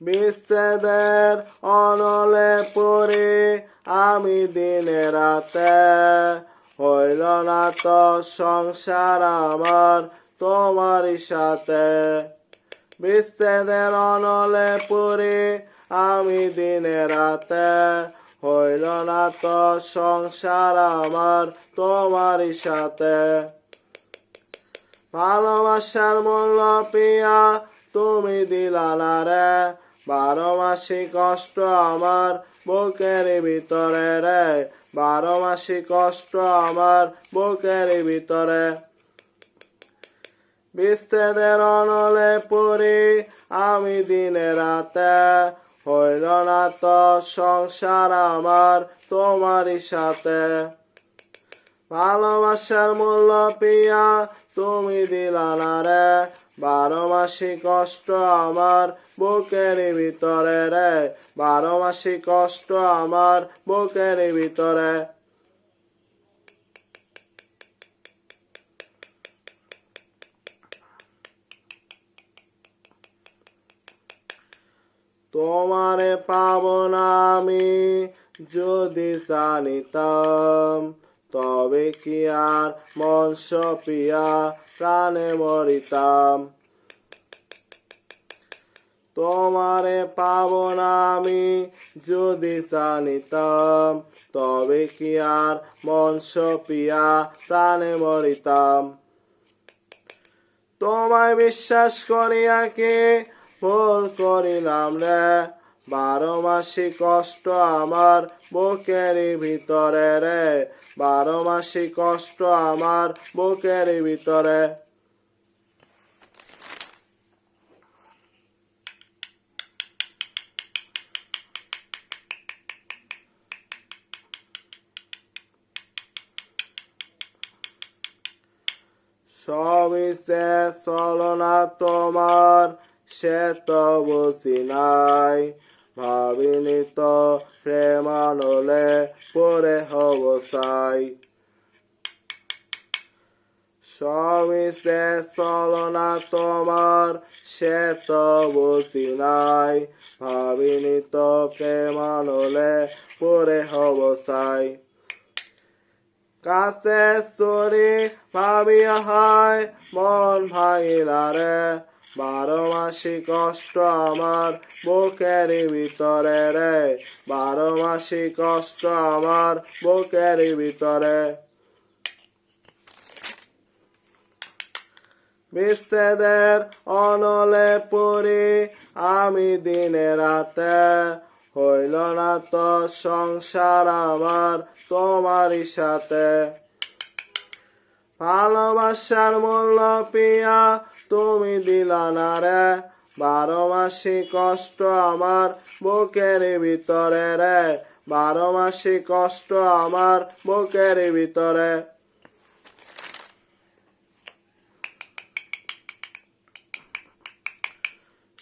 বিচ্ছেদের অনলে পড়ে আমি দিনে রাতে। হইল না তো সংসার আমার তোমারই সাথে। বিচ্ছেদের অনলে পড়ে আমি দিনে রাতে। হইল না তো সংসার আমার তোমারই সাথে। ভালোবাসার মূল্য পিয়া তুমি দিলা না রে। বারো মাসি কষ্ট আমার বুকের ভিতরে রে। বারো মাসি কষ্ট আমার বুকের ভিতরে। বিচ্ছেদের অনলে পড়ি আমি দিনে রাতে। হইল না তো সংসার আমার তোমারই সাথে। ভালোবাসার মূল্য পিয়া তুমি দিলা না রে। বারো মাসি কষ্ট আমার বুকের ভিতরে রে। বারো মাসি কষ্ট আমার বুকের ভিতরে। তোমারে পাব না আমি যদি জানিতাম। তবে কি আর মন সপিয়া প্রাণে মরিতাম? তোমারে পাব না আমি যদি জানিতাম, তবে কি আর মন সপিয়া প্রাণে মরিতাম? তোমায় বিশ্বাস করিয়া কে ভুল করিলাম রে? বারো মাসি কষ্ট আমার বুকের ভিতরে রে। বারো মাসি কষ্ট আমার বুকের ভিতরে। সবই সে চলনা তোমার, সে তো বুঝি নাই। ভাবিনি তো প্রেমানলে পরে হব চাই। সবই সে চলনা তোমার, সে তো বুঝি নাই। ভাবিনি তো প্রেমানলে পরে হব কাছে চুরি ভাবিয়া হয়, মন ভাঙিলা রে বারো মাসি কষ্ট আমার বুকের ভিতরে রে। বারো মাসি কষ্ট আমার বুকের ভিতরে। বিচ্ছেদের অনলে পড়ি আমি দিনে রাতে। হইল না তো সংসার আমার তোমারই সাথে। ভালোবাসার মূল্য পিয়া তুমি দিলা না রে। বারো মাসি কষ্ট আমার বুকের ভিতরে রে। বারো মাসি কষ্ট আমার বুকের ভিতরে।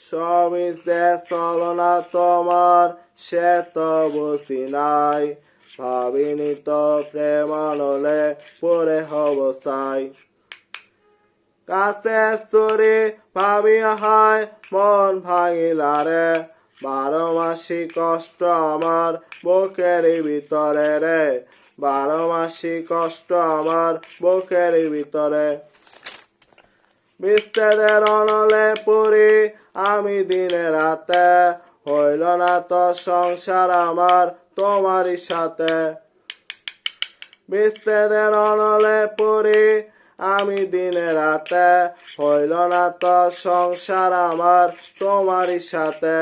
সবই যে চলনা তোমার, সে তো বুঝি নাই। ভাবিনি তো প্রেমানলে পরে হব চাই। কাছে চুরি ভাবিয়া হয়, মন ভাঙিলা রে। বারো মাসি কষ্ট আমার বুকের ভিতরে রে। বারো মাসি কষ্ট আমার বুকের ভিতরে। বিচ্ছেদের অনলে পড়ি আমি দিনে রাতে। হইল না তো সংসার আমার তোমারই সাথে। বিচ্ছেদের অনলে পড়ি আমি দিনে রাতে হইল না তো সংসার আমার তোমারই সাথে।